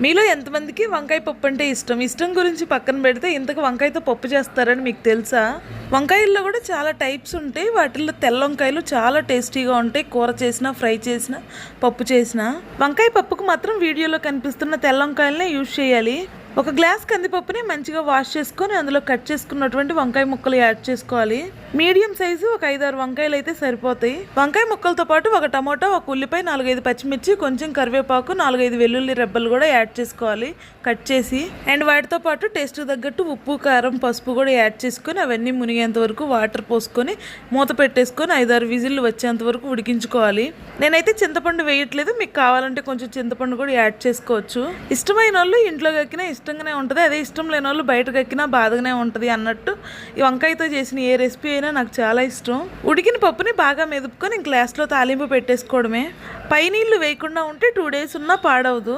మీలో ఎంతమందికి వంకాయ పప్పు అంటే ఇష్టం? ఇష్టం గురించి పక్కన పెడితే ఇంతకు వంకాయతో పప్పు చేస్తారని మీకు తెలుసా? వంకాయల్లో కూడా చాలా టైప్స్ ఉంటాయి. వాటిల్లో తెల్ల వంకాయలు చాలా టేస్టీగా ఉంటాయి. కూర చేసినా ఫ్రై చేసినా పప్పు చేసినా. వంకాయ పప్పుకు మాత్రం వీడియోలో కనిపిస్తున్న తెల్ల వంకాయలనే యూజ్ చేయాలి. ఒక గ్లాస్ కందిపప్పుని మంచిగా వాష్ చేసుకొని అందులో కట్ చేసుకున్నటువంటి వంకాయ ముక్కలు యాడ్ చేసుకోవాలి. మీడియం సైజు ఒక ఐదారు వంకాయలు అయితే సరిపోతాయి. వంకాయ ముక్కలతో పాటు ఒక టమోటా ఒక ఉల్లిపాయ నాలుగైదు పచ్చిమిర్చి కొంచెం కరివేపాకు నాలుగైదు వెల్లుల్లి రెబ్బలు కూడా యాడ్ చేసుకోవాలి. కట్ చేసి అండ్ వాటితో పాటు టేస్ట్ తగ్గట్టు ఉప్పు కారం పసుపు కూడా యాడ్ చేసుకొని అవన్నీ మునిగేంత వరకు వాటర్ పోసుకొని మూత పెట్టేసుకొని ఐదారు విజిల్లు వచ్చేంత వరకు ఉడికించుకోవాలి. నేనైతే చింతపండు వేయట్లేదు. మీకు కావాలంటే కొంచెం చింతపండు కూడా యాడ్ చేసుకోవచ్చు. ఇష్టమైన వాళ్ళు ఇంట్లో కక్కినా ఇష్టంగానే ఉంటుంది. అదే ఇష్టం లేని వాళ్ళు బయటకు ఎక్కినా బాధగానే ఉంటుంది అన్నట్టు ఈ వంకాయతో చేసిన ఏ రెసిపీ అయినా నాకు చాలా ఇష్టం. ఉడికిన పప్పుని బాగా మెదుపుకొని గ్లాస్లో తాలింపు పెట్టేసుకోవడమే. పై నీళ్ళు వేయకుండా ఉంటే టూ డేస్ ఉన్నా పాడవదు.